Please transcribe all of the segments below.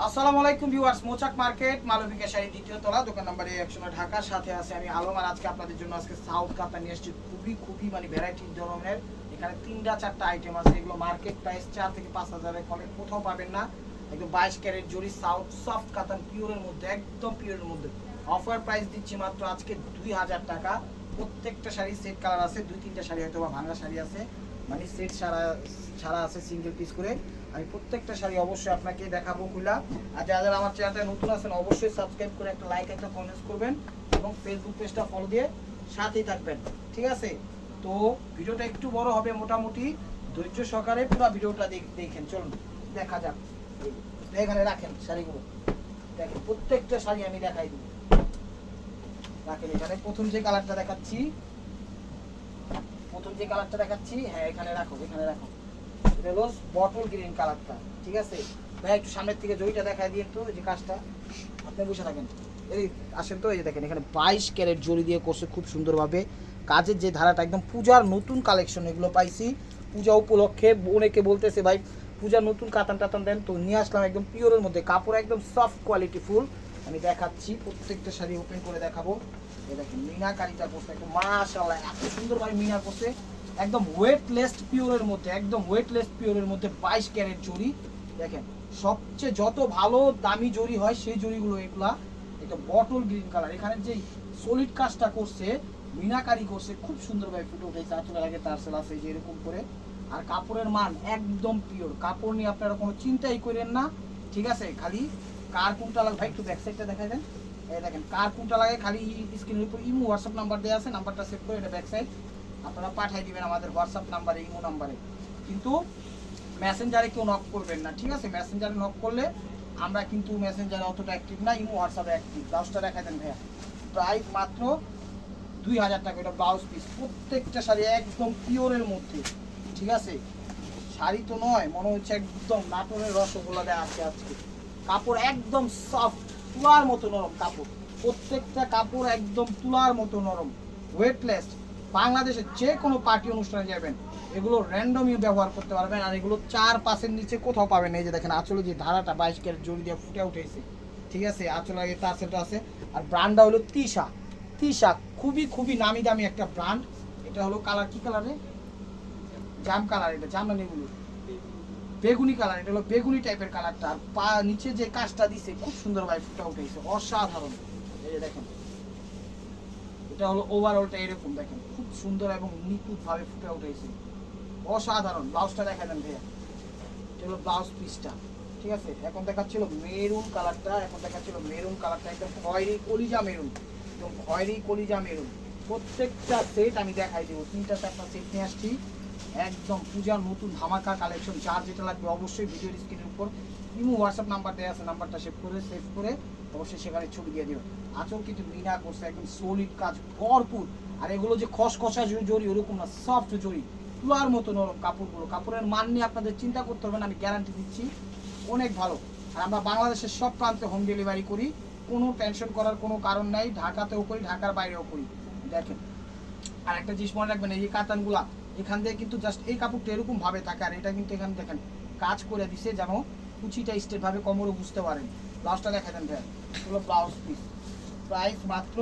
আসসালামু আলাইকুম viewers, Mouchak market Malobika sari দ্বিতীয় তলা, দোকান একশো সাথে আছে আমি আলম। আর আজকে আপনাদের জন্য আজকে সাউথ কাতা নিয়ে এসেছি খুবই খুবই মানে ভ্যারাইটি ধরনের। এখানে তিনটা, চারটা আইটেম আছে, এগুলো মার্কেট প্রাইস চার থেকে পাঁচ হাজারের কমে কোথাও পাবেন না। একদম বাইশ ক্যারেট জরি সাউথ সফট কাতান পিওরের মধ্যে, একদম পিওরের মধ্যে। অফার প্রাইস দিচ্ছি মাত্র আজকে দুই হাজার টাকা। প্রত্যেকটা শাড়ি সেট কালার আছে, দুই, তিনটা শাড়ি হয়তো বা ভাঙা শাড়ি আছে। মানে সেট ছাড়া ছাড়া আছে সিঙ্গেল পিস করে। আমি প্রত্যেকটা শাড়ি অবশ্যই আপনাকে দেখাবো খুলা। আর যারা যারা আমার চ্যানেলটা নতুন আছেন, অবশ্যই সাবস্ক্রাইব করে একটা লাইক একটা কমেন্টস করবেন এবং ফেসবুক পেজটা ফলো দিয়ে সাথেই থাকবেন। ঠিক আছে? তো ভিডিওটা একটু বড় হবে মোটামুটি। ধৈর্য সহকারে পুরো ভিডিওটা দেখ- দেখেন, চলুন, দেখা যাক। এখানে রাখেন শাড়িগুলো। দেখেন, প্রত্যেকটা শাড়ি আমি দেখাই দিব। রাখেন এখানে, প্রথম যে কালারটা দেখাচ্ছি, প্রথম যে কালারটা দেখাচ্ছি হ্যাঁ এখানে রাখো এখানে রাখো। এটা বটল গ্রিন কালারটা ঠিক আছে? ভাই, একটু সামনের থেকে জয়টা দেখাই দিন তো যে কাজটা। আপনি বসে থাকেন। এই আসেন তো, এই যে দেখেন, এখানে বাইশ ক্যারেট জড়ি দিয়ে করছে খুব সুন্দরভাবে। কাজের যে ধারাটা, একদম পূজার নতুন কালেকশন এগুলো পাইছি। পূজা উপলক্ষে অনেকে বলতেছে, ভাই, পূজার নতুন কাতান টাতান দেন। তো নিয়ে আসলাম একদম পিওরের মধ্যে। কাপড় একদম সফট কোয়ালিটি ফুল আমি দেখাচ্ছি, প্রত্যেকটা শাড়ি ওপেন করে দেখাবো। দেখেন মিনা কারিটা করছে একদম মাশাআল্লাহ, এত সুন্দরভাবে মিনা করছে একদম ওয়েটলেস পিওরের মধ্যে, একদম ওয়েটলেস পিওরের মধ্যে বাইশ ক্যারেট জড়ি দেখেন, সবচেয়ে যত ভালো দামি জড়ি হয় সেই জড়িগুলো এগুলা। এটা বটল গ্রিন কালার এখানে যে সলিড কাজটা করছে, মিনাকারি করছে, খুব সুন্দরভাবে ফুটে উঠেছে। আচলের আগে তারসেল আছে যে এরকম করে। আর কাপড়ের মান একদম পিওর কাপড় নিয়ে আপনারা কোনো চিন্তাই করেন না। ঠিক আছে, খালি কার কোনটা লাগে, ভাই, একটু ব্যাক সাইডটা দেখাই দেন এই দেখেন, কার কোনটা লাগে, খালি স্ক্রিনের উপর ইমো হোয়াটসঅ্যাপ নাম্বার দেওয়া আছে নাম্বারটা সেভ করে এটা ব্যাক সাইড আপনারা পাঠিয়ে দিবেন আমাদের হোয়াটসঅ্যাপ নাম্বারে ইমো নাম্বারে কিন্তু মেসেঞ্জারে কেউ নক করবেন না, ঠিক আছে? মেসেঞ্জারে নক করলে আমরা কিন্তু মেসেঞ্জারে অতটা অ্যাক্টিভ না ইমো হোয়াটসঅ্যাপে অ্যাক্টিভ ব্লাউজটা দেখা দেন ভাইয়া। প্রাইস মাত্র দুই হাজার টাকা, এটা ব্লাউজ পিস প্রত্যেকটা শাড়ি একদম পিওরের মধ্যে, ঠিক আছে? শাড়ি তো নয়, মনে হচ্ছে একদম নাটোরের রসগোল্লা দেওয়া আছে আজকে। কাপড় একদম সফট তুলার মতো নরম কাপড়। প্রত্যেকটা কাপড় একদম তুলার মতো নরম ওয়েটলেস বাংলাদেশের যে কোনো পার্টি অনুষ্ঠানে যাবেন, এগুলো র্যান্ডমই ব্যবহার করতে পারবেন আর এগুলো চার পাশের নিচে কোথাও পাবেন এই যে দেখেন, আঁচলে যে ধারাটা বাইশ ক্যারেট জড়ি দিয়ে ফুটে উঠেছে। ঠিক আছে, আঁচল আগে তার আছে। আর ব্র্যান্ডটা হলো তিশা। তিশা খুবই খুবই নামি দামি একটা ব্র্যান্ড এটা হলো কালার কি কালারে জাম কালার এটা, জাম না এগুলো বেগুনি কালার এটা হলো বেগুনি টাইপের কালারটা আর পা নিচে যে কাজটা দিছে, খুব সুন্দরভাবে ফুটে উঠেছে। অসাধারণ। এই যে দেখেন এটা হলো ওভারঅলটা এরকম দেখেন, খুব সুন্দর এবং নিখুঁত ভাবে ফুটে উঠেছে। অসাধারণ ব্লাউজটা দেখা দেন ভাইয়া। এটা হলো ব্লাউজ পিসটা ঠিক আছে? এখন দেখাচ্ছিল মেরুন কালারটা এখন দেখাচ্ছিল মেরুন কালারটা একদম খয়েরি কলিজা মেরুন একদম খয়েরি কলিজা মেরুন প্রত্যেকটা সেট আমি দেখাই দেবো, তিনটা চারটা সেট নিয়ে আসছি। একদম পূজার নতুন ধামাকা কালেকশন যার যেটা লাগবে অবশ্যই ভিডিওর স্ক্রিনের উপর ইমো হোয়াটসঅ্যাপ নাম্বার দেওয়া আছে, নাম্বারটা সেভ করে সেভ করে অবশ্যই সেখানে ছবি দিয়ে দিও। আচল কিন্তু মিনা করছে একদম সলিড কাজ, ভরপুর। আর এগুলো যে খসখসা জ- জরি, ওরকম না সফট জরি। তুলার মতো নরম কাপড়গুলো। কাপড়ের মান নিয়ে আপনাদের চিন্তা করতে হবে না, আমি গ্যারান্টি দিচ্ছি, অনেক ভালো। আর আমরা বাংলাদেশের সব প্রান্তে হোম ডেলিভারি করি। কোনো টেনশন করার কোনো কারণ নাই, ঢাকাতেও করি, ঢাকার বাইরেও করি। দেখেন আর একটা জিনিস মনে রাখবেন, এই কাতানগুলা, এখান দিয়ে কিন্তু জাস্ট এই কাপড়টা এরকম ভাবে থাকে, আর এটা কিন্তু এখানে দেখেন, কাজ করে দিছে যেন কুচিটা স্টেট ভাবে কোমরও বুঝতে পারেন। ব্লাউজটা দেখা দেন ভাই। হলো ব্লাউজ পিস প্রাইস মাত্র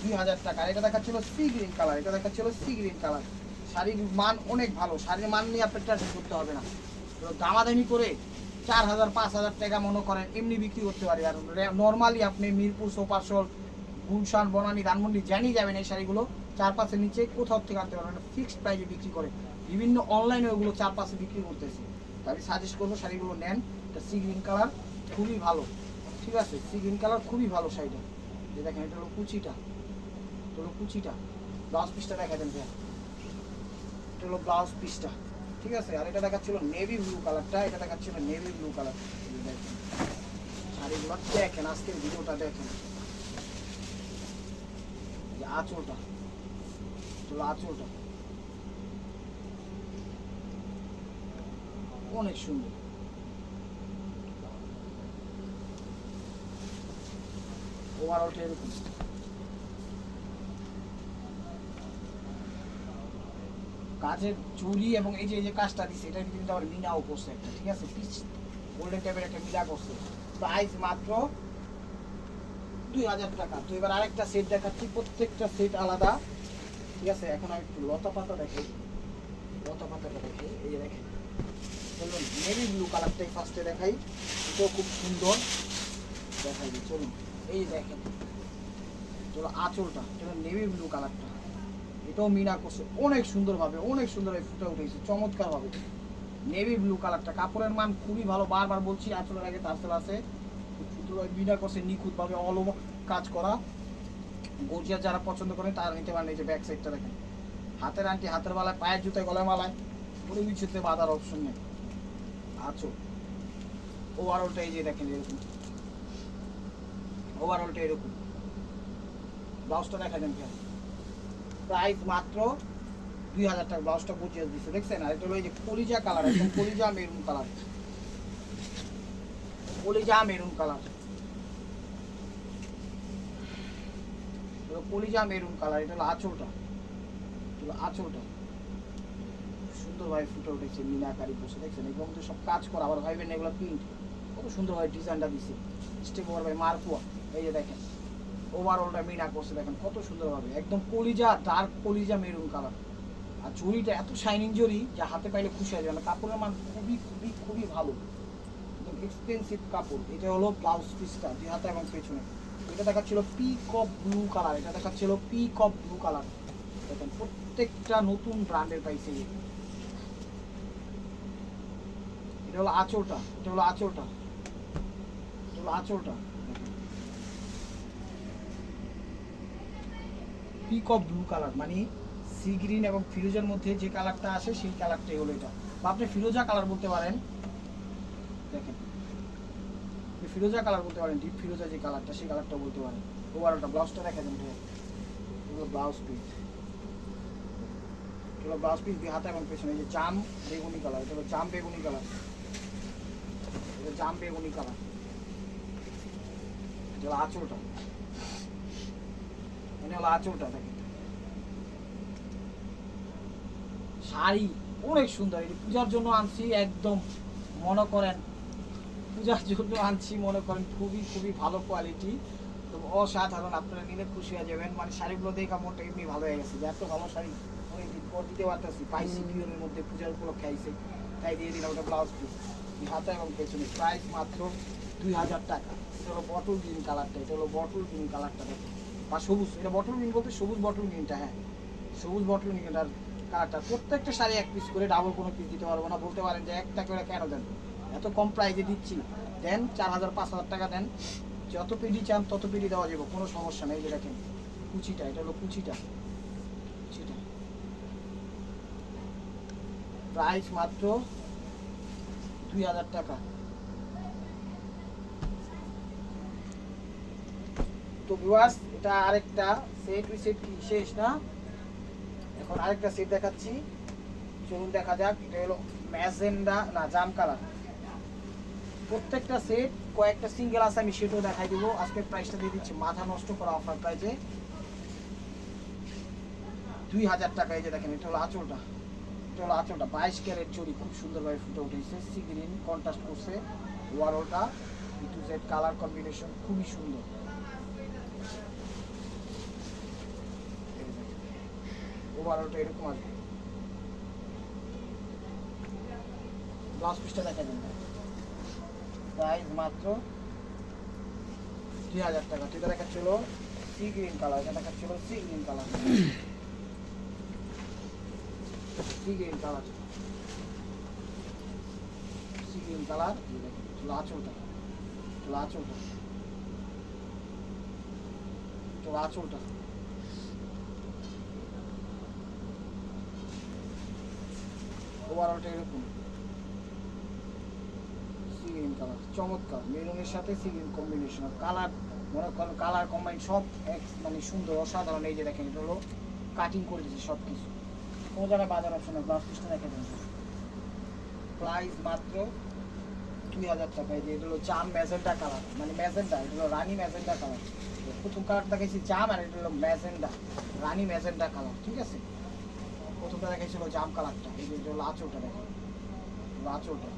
দুই হাজার টাকা। এটা দেখাচ্ছিল সি গ্রিন কালার এটা দেখাচ্ছিল সি গ্রিন কালার শাড়ির মান অনেক ভালো। শাড়ির মান নিয়ে আপনার টেনশন করতে হবে না। দামাদামি করে চার হাজার, পাঁচ হাজার টাকা মনে করেন, এমনি বিক্রি করতে পারি। আর নর্মালি আপনি মিরপুর সোপারসল গুলশান, বনানী, ধানমন্ডি, জানিয়ে যাবেন এই শাড়িগুলো চার পাঁচের নিচে কোথাও থেকে আনতে পারবেন ফিক্সড প্রাইসে বিক্রি করে। বিভিন্ন অনলাইনে ওগুলো চার পাঁচে বিক্রি করতেছে। আমি সাজেস্ট করব শাড়িগুলো নেন। এটা সি গ্রিন কালার খুবই ভালো। ঠিক আছে? সি গ্রিন কালার খুবই ভালো শাড়িটা। যে দেখেন, এটা হলো কুচিটা। এটা হলো কুচিটা। ব্লাউজ পিসটা দেখা দেন ভাইয়া। এটা হলো ব্লাউজ পিসটা ঠিক আছে? আর এটা দেখাচ্ছিল নেভি ব্লু কালারটা এটা দেখাচ্ছিল নেভি ব্লু কালার দেখেন। শাড়িগুলো দেখেন, আজকের ভিডিওটা দেখেন। আঁচলটা। হলো আঁচলটা। অনেক সুন্দর। কাজের চুরি এবং এই যে এই যে কাজটা দিচ্ছে এটা কিন্তু আবার মিনাও করছে একটা, ঠিক আছে? পিচ গোল্ডেন টাইপের একটা মিলা করছে। প্রাইস মাত্র দুই হাজার টাকা। তো এবার আরেকটা সেট দেখাচ্ছি, প্রত্যেকটা সেট আলাদা। ঠিক আছে? এখন আমি একটু লতা পাতা দেখাই লতা পাতাটা দেখাই এই দেখেন। চলুন নেভি ব্লু কালারটাই ফার্স্টে দেখাই। এটাও খুব সুন্দর। দেখাই চলুন। এই দেখেন, চলো আঁচলটা, এটা নেভি ব্লু কালারটা। এটাও মিনা করছে। অনেক সুন্দরভাবে অনেক সুন্দরভাবে ফুটে উঠেছে, চমৎকারভাবে। নেভি ব্লু কালারটা, কাপড়ের মান খুবই ভালো, বারবার বলছি আঁচলের আগে তারসেল আছে। সুন্দরভাবে মিনা করছে নিখুঁতভাবে অলম কাজ করা। গর্জিয়া যারা পছন্দ করেন, তারা নিতে পারেন এই যে ব্যাক সাইডটা দেখেন। হাতের আন্টি হাতের মালায় পায়ের জুতায়, গলায় মালায়, কোনো কিছুতে বাঁধার অপশন নেই। আছো। ওভারঅলটা এই যে দেখেন এরকম। ওভারঅলটা এরকম। ব্লাউজটা দেখা দেন কেন প্রাইস মাত্র দুই হাজার টাকা। ব্লাউজটা বুঝিয়ে দিচ্ছে দেখছেন? আর এটা হলো এই যে কলিজা কালার একদম কলিজা মেরুন কালার কলিজা মেরুন কালার কলিজা মেরুন কালার এটা হলো আঁচলটা। আঁচলটা। সুন্দরভাবে ফুটে উঠেছে, মিনাকারি বসে, দেখছেন? এবং তো সব কাজ করা, আবার ভাইবেন এগুলো প্রিন্ট কত সুন্দরভাবে ডিজাইনটা দিছে। স্টেপ ওভার ভাই মারকুয়া এই যে দেখেন। ওভারঅলটা মিনা করছে, দেখেন কত সুন্দরভাবে। একদম কলিজা ডার্ক কলিজা মেরুন কালার আর জড়িটা এত শাইনিং জড়ি যা হাতে পাইলে খুশি হয়ে যাবে কাপড়ের মান খুবই খুবই খুবই ভালো। একদম এক্সপেন্সিভ কাপড়। এটা হলো ব্লাউজ পিসটা দুই হাতে এবং পেছনে। এটা দেখাচ্ছিল পি কপ ব্লু কালার এটা দেখাচ্ছিল পি কপ ব্লু কালার দেখেন, প্রত্যেকটা নতুন ব্র্যান্ডের পাইছে এই। এটা হলো আঁচলটা, এটা হলো আঁচলটা। এটা হলো আঁচলটা। পিক অফ ব্লু কালার মানে সি গ্রিন এবং ফিরোজার মধ্যে যে কালারটা আসে, সেই কালারটাই হলো এটা। বা আপনি ফিরোজা কালার বলতে পারেন। দেখেন। ফিরোজা কালার বলতে পারেন ডিপ ফিরোজা যে কালারটা সেই কালারটা বলতে পারেন। ওভারঅলটা ব্লাউজটা দেখা দেন ভাই এগুলো ব্লাউজ পিস এগুলো ব্লাউজ পিস দিয়ে হাতে এবং পেছনে যে জাম বেগুনি কালার এটা হলো জাম বেগুনি কালার এটা জাম বেগুনি কালার এটা হলো আঁচলটা। হলো আঁচলটা দেখেন। শাড়ি অনেক সুন্দর এটি পূজার জন্য আনছি একদম মনে করেন পূজার জন্য আনছি মনে করেন খুবই খুবই ভালো কোয়ালিটি তো অসাধারণ আপনারা নিলে খুশি হয়ে যাবেন। মানে শাড়িগুলো দেখে মনটা এমনি ভালো হয়ে গেছে যে এত ভালো শাড়ি অনেকদিন পর দিতে পারতেছি পাইছি পিওরের মধ্যে পূজার উপলক্ষে আইছে। তাই দিয়ে দিলাম ওটা ব্লাউজ হাতা এবং প্রাইস মাত্র দুই হাজার টাকা। এটা হলো বটল গ্রিন কালারটা এটা হলো বটল গ্রিন কালারটা বা সবুজ, এটা বটল গ্রিন বলতে সবুজ বটল গ্রিনটা হ্যাঁ। সবুজ বটল কালারটা প্রত্যেকটা শাড়ি এক পিস করে ডাবল কোনো পিস দিতে পারব না। বলতে পারেন যে একটা করে কেন দেন? এত কম প্রাইসে দিচ্ছি দেন চার হাজার, পাঁচ হাজার টাকা দেন। যত পিডি চান তত পিডি দেওয়া যাবে, কোনো সমস্যা নেই। যে দেখেন, কুচিটা, এটা হলো কুচিটা। কুচিটা। প্রাইস মাত্র দুই হাজার টাকা। তো ভিউয়ার্স এটা আরেকটা সেট উই সেট কি? শেষ না? এখন আরেকটা সেট দেখাচ্ছি। চলুন দেখা যাক, এটা হলো ম্যাজেন্ডা, না, জাম কালার। প্রত্যেকটা সেট কয়েকটা সিঙ্গেল আছে, আমি সেটাও দেখাই দিব। আজকে প্রাইসটা দিয়ে দিচ্ছি, মাথা নষ্ট করা অফার প্রাইসে দুই হাজার টাকা, এই যে দেখেন, এটা হলো আঁচলটা। এটা হলো বাইশ ক্যারেট চুরি খুব সুন্দরভাবে ফুটে উঠেছে। সি গ্রিন কন্ট্রাস্ট করছে ওয়ারোটা টু জেড কালার কম্বিনেশন খুবই সুন্দর। ওভারঅলটা এরকম আসবে ব্লাউজ পিসটা দেখা দেন প্রাইস মাত্র দুই হাজার টাকা। এটা দেখাচ্ছিল সি গ্রিন কালার এটা দেখাচ্ছিল sea green colour green colour. Sea green colour এরকম। কালার, চমৎকার। মেরুনের সাথে সিগ্রিন কম্বিনেশন কালার, মনে করেন কালার কম্বাইন সব এক মানে সুন্দর, অসাধারণ। এই যে দেখেন, এটা হলো কাটিং করে দিয়েছে সব কিছু জায়গায় বাজার অপশন নেই ব্লাউজ পিসটা দেখে দেন। প্রাইস মাত্র দুই হাজার টাকা। এই যে এটা হলো জাম ম্যাজেন্ডা কালার মানে ম্যাজেন্ডা এগুলো রানী ম্যাজেন্ডা কালার প্রথম কালার দেখাইছি জাম আর এটা হলো ম্যাজেন্ডা রানী ম্যাজেন্ডা কালার ঠিক আছে? প্রথমটা দেখাইছিল জাম কালারটা এই যে এটা হলো আঁচলটা হলো আঁচলটা।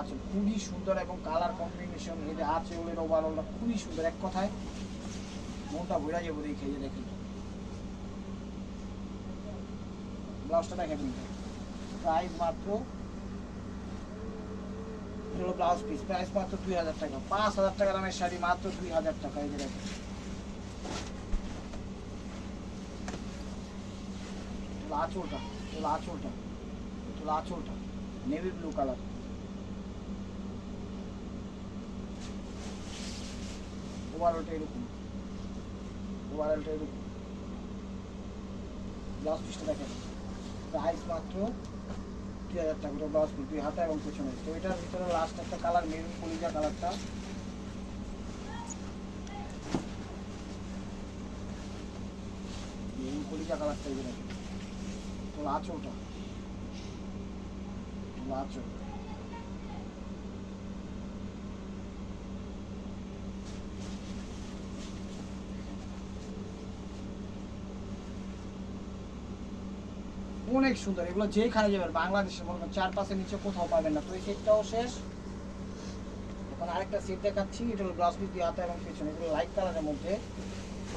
আঁচল। খুবই সুন্দর এবং কালার কম্বিনেশন এই যে আঁচলের ওভারঅলটা খুবই সুন্দর। এক কথায় মনটা ভরা যাব দেখে যে দেখেন। ব্লাউজটা দেখেন প্রাইস মাত্র হলো ব্লাউজ পিস প্রাইস মাত্র দুই হাজার টাকা। পাঁচ হাজার টাকা দামের শাড়ি মাত্র দুই হাজার টাকা, এই যে দেখেন। আঁচলটা নেভি ব্লু কালার এরকম এরকম। ব্লাউজ পিসটা দেখেন। প্রাইস মাত্র দুই হাজার টাকা। করে ব্লাউজ দুই হাতা এবং পেছনে। তো এটার ভিতরে লাস্ট একটা কালার মেরুন কলিজা কালারটা মেরুন কলিজা কালারটা দেখেন তো আঁচলটা তো আঁচল অনেক সুন্দর, এগুলো যেখানে যাবেন, বাংলাদেশের মনে করেন চার পাশের নিচে কোথাও পাবেন না। তো এই সেটটাও শেষ। এখন আরেকটা সেট দেখাচ্ছি, এটা হলো দিয়ে হাতা এবং পেছনে। এগুলো লাইট কালারের মধ্যে।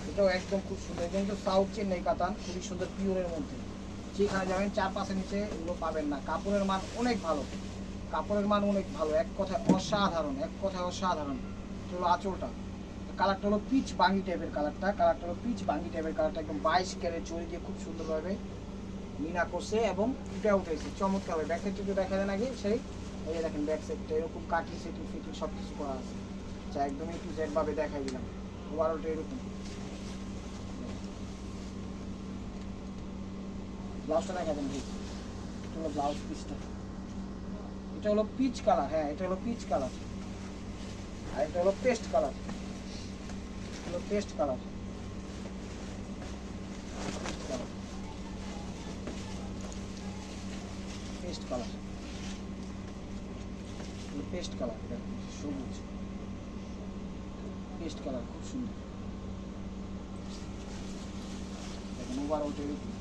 এটাও একদম খুব সুন্দর। এটা কিন্তু সাউথ চেন্নাই কাতান, খুবই সুন্দর পিওরের মধ্যে। যেখানে যাবেন চার পাশের নিচে এগুলো পাবেন না। কাপড়ের মান অনেক ভালো। কাপড়ের মান অনেক ভালো। এক কথায় অসাধারণ, এক কথায় অসাধারণ। হলো আঁচলটা। কালারটা হলো পিচ বাঙ্গি টাইপের কালারটা। কালারটা হলো পিচ বাঙ্গি টাইপের কালারটা একদম বাইশ ক্যারেট চড়ি দিয়ে খুব সুন্দরভাবে মিনা করছে এবং ফুটে উঠেছে। চমৎকার হবে ব্যাক সাইডটা দেখা দেন আগে, সেই। এই দেখেন ব্যাক সাইডটা এরকম কাটি সেটিং ফিটিং সব কিছু করা আছে। আচ্ছা একদম একটু জেড ভাবে দেখাই দিলাম। ওভারঅলটা এরকম। ব্লাউজটা দেখা দেন ভাই এটা হলো ব্লাউজ পিসটা এটা হলো পিচ কালার হ্যাঁ এটা হলো পিচ কালার আর এটা হলো পেস্ট কালার হলো paste colour paste colour paste colour সবুজ। পেস্ট কালার খুব সুন্দর। দেখেন ওভারঅলটা এরকম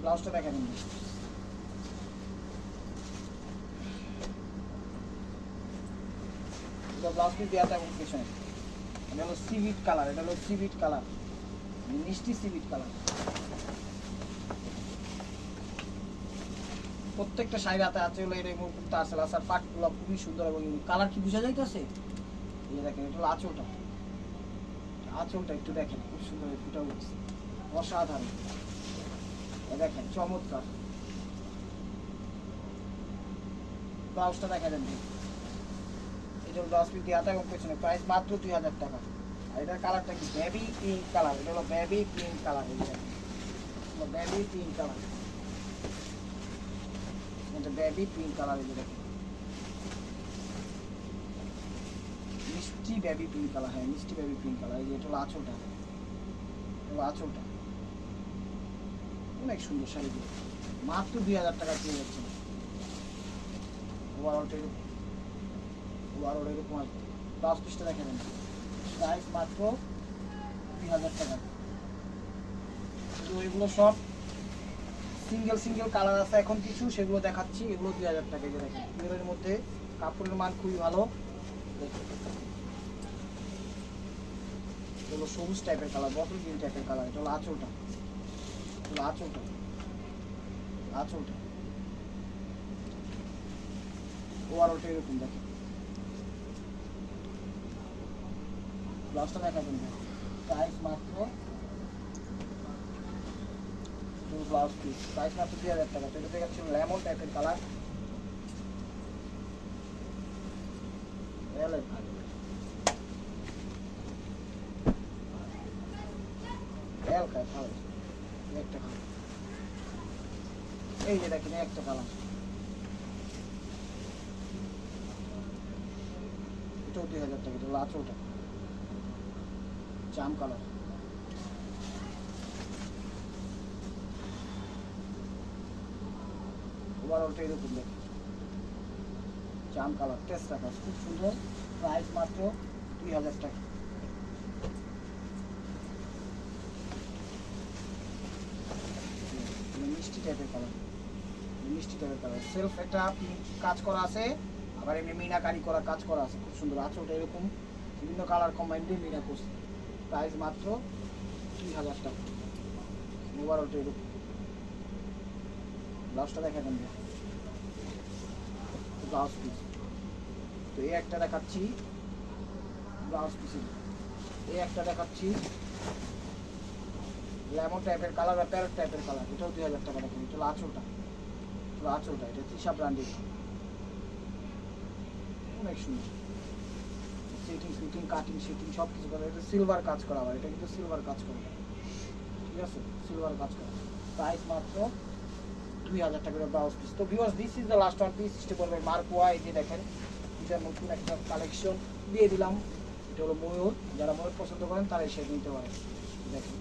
ব্লাউজটা দেখা দিন ব্লাউজ পিস দেওয়াটা এবং পেছনে। এটা হলো সিভিট কালার এটা হলো সিভিট কালার মিষ্টি সিভিট কালার প্রত্যেকটা শাড়ি হাতে আছে হলো এরকম কুর্তা আছে আসার পাটগুলো খুবই সুন্দর এবং কালার কি বোঝা যাইতেছে? এই দেখেন, এটা হলো আঁচলটা। আঁচলটা একটু দেখেন, খুব সুন্দর ফুটা উঠছে। অসাধারণ। দেখেন, চমৎকার। ব্লাউজটা দেখা। দেন এটা ব্লাউজ পিস দেওয়া এবং পেছনে প্রাইস মাত্র দুই হাজার টাকা। আর এটার কালারটা কি? বেবি পিঙ্ক কালার এটা হলো বেবি পিঙ্ক কালার যে বেবি পিঙ্ক কালার এটা বেবি পিঙ্ক কালার এই যে দেখেন মিষ্টি বেবি পিঙ্ক কালার হ্যাঁ মিষ্টি বেবি পিঙ্ক কালার এই যে এটা হলো আঁচলটা। অনেক সুন্দর শাড়িগুলো মাত্র দুই হাজার টাকা পেয়ে যাচ্ছে ওভারঅলটা এরকম ওভারঅল এরকম আসবে ব্লাউজ পিসটা দেখে দেন প্রাইস মাত্র দুই হাজার টাকা। তো এগুলো সব সিঙ্গেল সিঙ্গেল কালার আছে এখন কিছু, সেগুলো দেখাচ্ছি, এগুলো দুই হাজার টাকা দেখেন পিওরের মধ্যে কাপড়ের মান খুবই ভালো। এগুলো সবুজ টাইপের কালার বটল গ্রিন টাইপের কালার এটা হলো আঁচলটা। এটা হলো আঁচলটা। আঁচলটা। ওভারঅলটা এরকম দেখেন ব্লাউজটা দেখাবেন প্রাইস মাত্র ব্লাউজ পিস প্রাইস মাত্র দুই হাজার টাকা। এটা দেখাচ্ছিল লেমন টাইপের কালার এই যে দেখেন একটা কালার দুই হাজার টাকা, এটা হলো আঁচলটা জাম কালার ওভারঅলটা এরকম দেখে। জাম কালার টেস্ট রাখা খুব সুন্দর। প্রাইস মাত্র দুই হাজার টাকা। মিষ্টি টাইপের কালার মিষ্টি টাইপের কালার সেলফ একটা কাজ করা আছে, আবার এমনি মিনাকারি করা, কাজ করা আছে, খুব সুন্দর। আঁচলটা এরকম। বিভিন্ন কালার কম্বাইন দিয়ে মিনা করছে। প্রাইস মাত্র দুই হাজার টাকা। ওভারঅলটা এরকম। ব্লাউজটা দেখা দেন ব্লাউজ পিস তো এই একটা দেখাচ্ছি ব্লাউজ পিস এই একটা দেখাচ্ছি লেমন টাইপের কালার বা প্যারট টাইপের কালার এটাও দুই হাজার টাকা দেখেন, এটা আঁচলটা। এটা আঁচলটা, এটা তৃষা ব্র্যান্ডের অনেক সুন্দর। সেটিং ফিটিং কাটিং সেটিং সব কিছু করা। এটা সিলভার কাজ করা আবার, এটা কিন্তু সিলভার কাজ করা। ঠিক আছে? সিলভার কাজ করা। প্রাইস মাত্র দুই হাজার টাকা ব্লাউজ পিস তো viewers this is the last one piece stay করবে মার্কোয়া এই যে দেখেন, এটা নতুন একটা কালেকশন দিয়ে দিলাম, এটা হলো ময়ূর। যারা ময়ূর পছন্দ করেন তারা এসে নিতে পারে। দেখেন।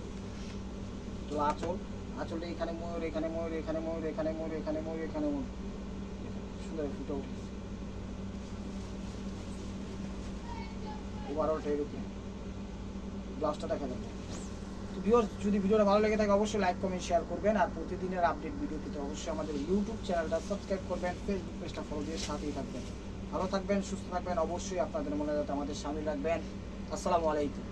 তো আঁচল আঁচলটা এখানে ময়ূর এখানে ময়ূর এখানে ময়ূর এখানে ময়ূর এখানে ময়ূর এখানে ময়ূর। সুন্দর ফুটে উঠে ওভারঅলটা এরকম। ব্লাউজটা দেখা যাবে তো ভিউয়ার্স যদি ভিডিওটা ভালো লেগে থাকে, অবশ্যই লাইক কমেন্ট শেয়ার করবেন। আর প্রতিদিনের আপডেট ভিডিও পেতে অবশ্যই আমাদের ইউটিউব চ্যানেলটা সাবস্ক্রাইব করবেন ফেসবুক পেজটা ফলো দিয়ে সাথেই থাকবেন। ভালো থাকবেন, সুস্থ থাকবেন, অবশ্যই আপনাদের মনে যাতে আমাদের সামিল রাখবেন। আসসালামু আলাইকুম।